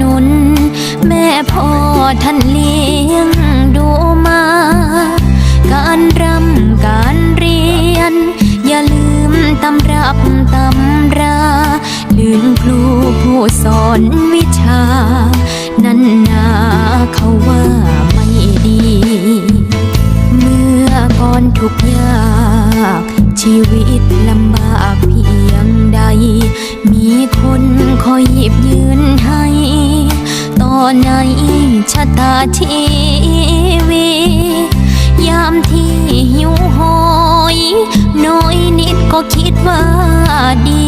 นุน แม่พ่อท่านเลี้ยง ในชะตาชีวียามที่หิวโหอยน้อยนิดก็คิดว่าดี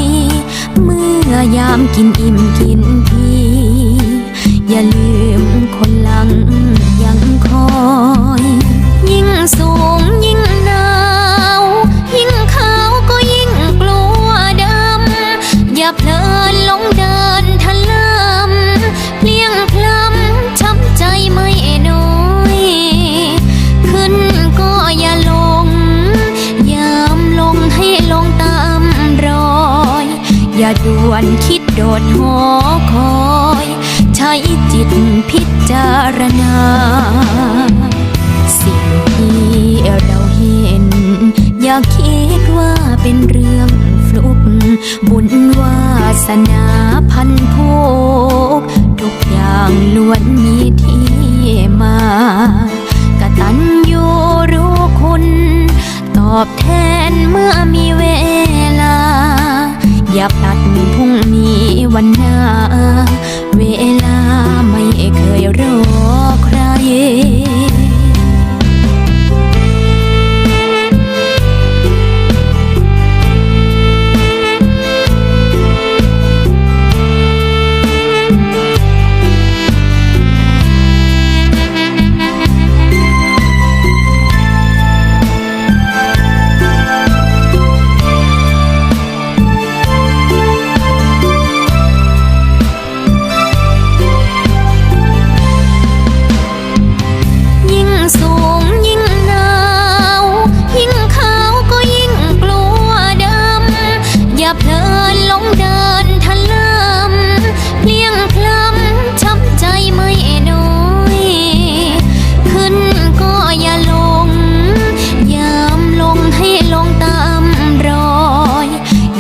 เมื่อยามกินอิ่มกินพีอย่าลืมคนหลังยังคอย อย่าด่วนคิดโดดหอคอย ใช้จิตพิจารณา สิ่งที่เราเห็น อย่าคิดว่าเป็นเรื่องฟลุก บุญวาสนาพันโพกทุกอย่างล้วนมีที่มากตัญญูรู้คุณ ตอบแทนเมื่อมีเวลา อย่าพลัดพรุ่งนี้วันหน้าเวลา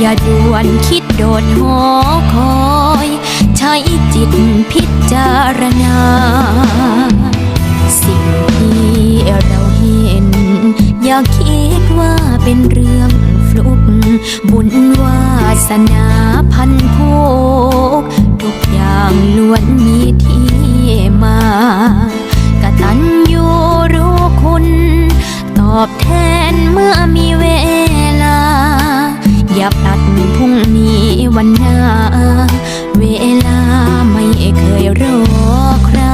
าด่วนคิดโดดหอคอย ใช้จิตพิจารณา สิ่งที่เราเห็น อย่าคิดว่าเป็นเรื่องฟลุก บุญวาสนาพันพวกทุกอย่างล้วนมีที่มากระตัน วันหน้า เวลาไม่เคยรอใคร